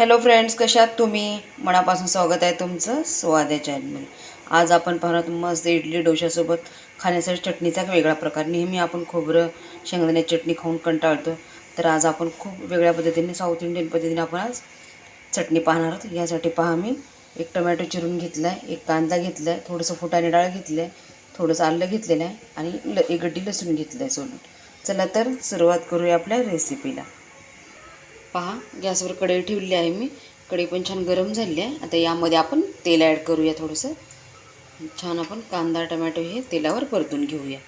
Hello friends कशात तुम्ही? मनापासून स्वागत आहे तुमचं स्वाद या चॅनलमध्ये आज आपण पाहणार मस्त इडली डोशासोबत खाण्यासाठी चटणीचा एक वेगळा प्रकार. नेहमी आपण खोबरं शेंगदाण्याची चटणी खाऊन कंटाळतो. तर आज आपण खूप वेगळ्या पद्धतीने साऊथ इंडियन पद्धतीने आपण आज चटणी पाहणार आहोत. यासाठी पहा मी एक टमॅटो चिरून घेतला आहे एक कांदा घेतला आहे थोडंसं फुटाणे डाळ घेतलं आहे थोडंसं आलं घेतलेलं आहे आणि ल एक गड्डी लसूण घेतलं आहे सोडून. चला तर सुरुवात करूया आपल्या रेसिपीला पहा गॅसवर कढई ठेवली आहे मी. कढई पण छान गरम झाली आहे. आता यामध्ये आपण तेल ॲड करूया थोडंसं. छान आपण कांदा टमॅटो हे तेलावर परतून घेऊया.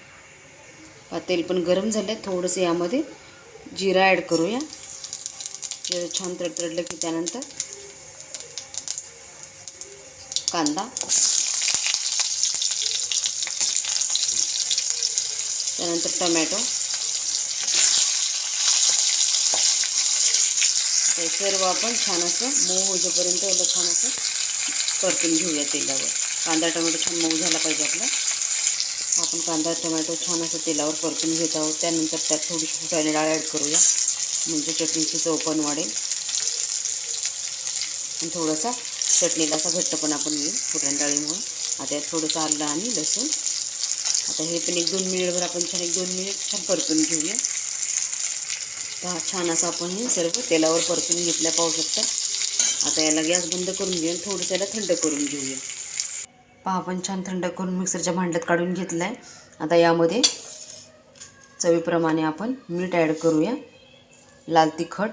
पहा तेल पण गरम झालं आहे. थोडंसं यामध्ये जिरा ॲड करूया. जिरं छान तडतडलं की त्यानंतर कांदा. त्यानंतर टमॅटो. ते सर्व आपण छान असं मऊ होईपर्यंत याला छान असं परतून घेऊया तेलावर. कांदा टमॅटो छान मऊ झाला पाहिजे आपला. आपण कांदा टमॅटो छान असं तेलावर परतून घेत आहोत. त्यानंतर त्यात थोडीशी फुटाणे डाळ ॲड करूया. म्हणजे चटणीची चव पण वाढेल. आणि थोडासा चटणीला असा घट्टपणा पण येईल फुटाणे डाळीमुळे आता यात थोडंसं आलं आणि लसूण. आता हे पण एक दोन मिनिटभर आपण छान एक दोन मिनिट छान परतून घेऊया. पहा छान असं आपण हे सर्व तेलावर परतून घेतल्या पाहू शकता. आता याला गॅस बंद करून घेऊन थोडंसं याला थंड करून घेऊया. पहा आपण छान थंड करून मिक्सरच्या भांड्यात काढून घेतलं आहे आता यामध्ये चवीप्रमाणे आपण मीठ ॲड करूया. लाल तिखट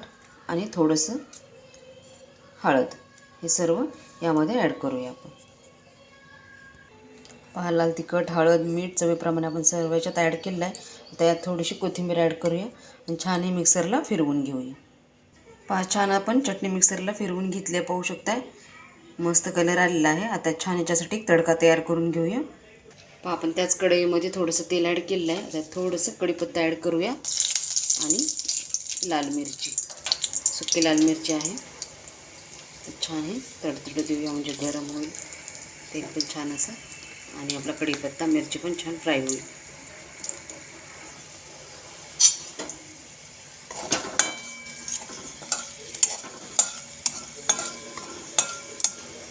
आणि थोडंसं हळद. हे सर्व यामध्ये ॲड करूया आपण. पहा लाल तिखट हळद मीठ चवीप्रमाणे आपण सर्व याच्यात ॲड केलं आहे आता यात थोडीशी कोथिंबीर ॲड करूया आणि छान हे मिक्सरला फिरवून घेऊया. पहा छान आपण चटणी मिक्सरला फिरवून घेतली पाहू शकताय. मस्त कलर आलेला आहे. आता छान याच्यासाठी एक तडका तयार करून घेऊया. पहा आपण त्याच कढईमध्ये थोडंसं तेल ॲड केलेलं आहे. आता थोडंसं कढीपत्ता ॲड करूया आणि लाल मिरची. सुकी लाल मिरची आहे. छान हे तडतड देऊया म्हणजे गरम होईल. तेल पण छान असं. आणि आपला कढीपत्ता मिरची पण छान फ्राय होईल.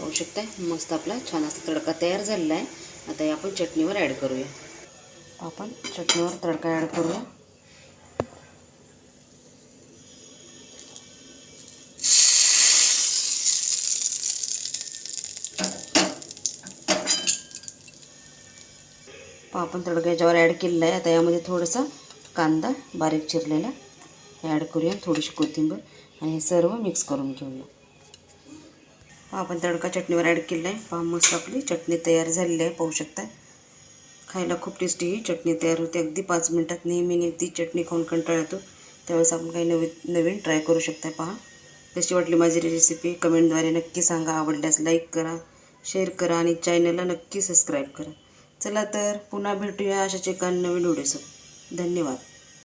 पाहू शकताय. मस्त आपला छान असा तडका तयार झालेला आहे आता हे आपण चटणीवर ॲड करूया. आपण चटणीवर तडका ॲड करूया. आपण तडका याच्यावर ॲड केलेला आहे आता यामध्ये थोडासा कांदा बारीक चिरलेला ॲड करूया. थोडीशी कोथिंबीर. आणि हे सर्व मिक्स करून घेऊया. आपण तडका चटणीवर ॲड केला आहे पहा मस्त आपली चटणी तयार झालेली आहे पाहू शकता खायला खूप टेस्टी ही चटणी तयार होते अगदी पाच मिनटात. नेहमी नेहमी चटणी खाऊन कंटाळ येतो. त्यावेळेस आपण काही नवीन नवीन ट्राय करू शकता पहा. कशी वाटली माझी रेसिपी कमेंटद्वारे नक्की सांगा. आवडल्यास लाईक करा शेअर करा आणि चॅनलला नक्की सबस्क्राईब करा. चला तर पुन्हा भेटूया अशाच एका नवीन व्हिडिओसोबत धन्यवाद.